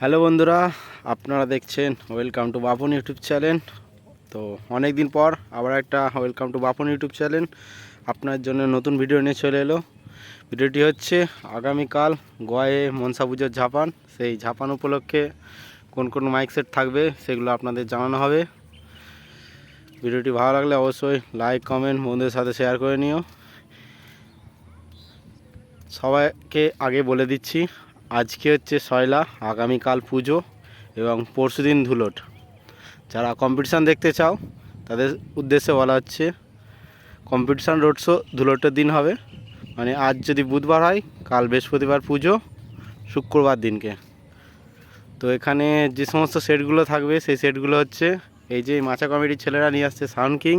Hello বন্ধুরা, আপনারা দেখছেন welcome to Bapan YouTube channel তো অনেক দিন পর আবার একটা welcome to Bapan YouTube channel আপনার জন্য নতুন ভিডিও নিয়ে চলে এলো। ভিডিওটি হচ্ছে আগামীকাল গোয়ায় মনসা পুজোর ঝাপান। সেই ঝাপান উপলক্ষে কোন কোন মাইক সেট থাকবে সেগুলো আপনাদের জানানো হবে। ভিডিওটি ভালো লাগলে অবশ্যই লাইক কমেন্ট বন্ধুদের সাথে শেয়ার করে নিও। সবাইকে আগে বলে দিচ্ছি আজকে হচ্ছে সয়লা, আগামীকাল পুজো এবং পরশুদিন ধুলোট। যারা কম্পিটিশান দেখতে চাও, তাদের উদ্দেশ্যে বলা হচ্ছে কম্পিটিশান রোড শো ধুলোটের দিন হবে। মানে আজ যদি বুধবার হয়, কাল বৃহস্পতিবার পুজো, শুক্রবার দিনকে। তো এখানে যে সমস্ত সেটগুলো থাকবে, সেই সেটগুলো হচ্ছে এই যে মাচা কমিটির ছেলেরা নিয়ে আসছে সাউন্ড কিং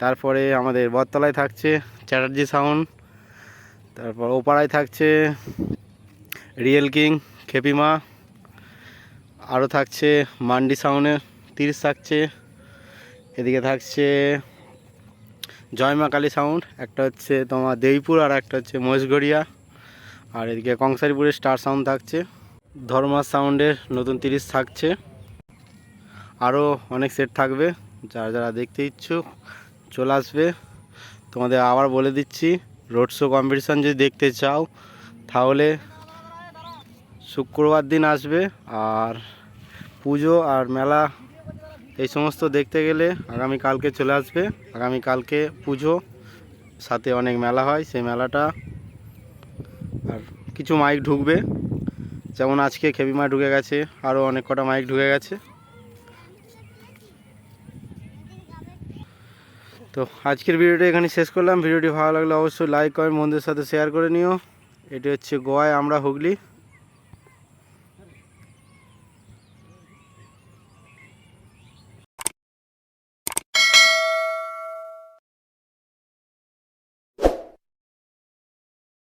তারপরে আমাদের বটতলায় থাকছে চ্যাটার্জি সাউন্ড তারপর ওপাড়ায় থাকছে রিয়েল কিং, খেপিমা। আরও থাকছে মান্ডি সাউনের, তিরিশ থাকছে। এদিকে থাকছে জয়মা কালী সাউন্ড, একটা হচ্ছে তোমার দেইপুর আর একটা হচ্ছে মহেশগড়িয়া আর এদিকে কংসারিপুরের স্টার সাউন্ড থাকছে। ধর্মা সাউন্ডের নতুন তিরিশ থাকছে। আরও অনেক সেট থাকবে, যারা যারা দেখতে ইচ্ছুক চলে আসবে। তোমাদের আবার বলে দিচ্ছি, রোড শো কম্পিটিশান যদি দেখতে চাও, তাহলে শুক্রবার দিন আসবে আর পুজো আর মেলা, এই সমস্ত দেখতে গেলে আগামী কালকে চলে আসবে। আগামী কালকে পুজো, সাথে অনেক মেলা হয় সেই মেলাটা। আর কিছু মাইক ঢুকবে, যেমন আজকে খেপিমা ঢুকে গেছে আরও অনেক কটা মাইক ঢুকে গেছে। তো আজকের ভিডিওটা এখানে শেষ করলাম। ভিডিওটি ভালো লাগলে অবশ্যই লাইক করেন বন্ধুদের সাথে শেয়ার করে নিও। এটি হচ্ছে গোয়ায় আমরা হুগলি।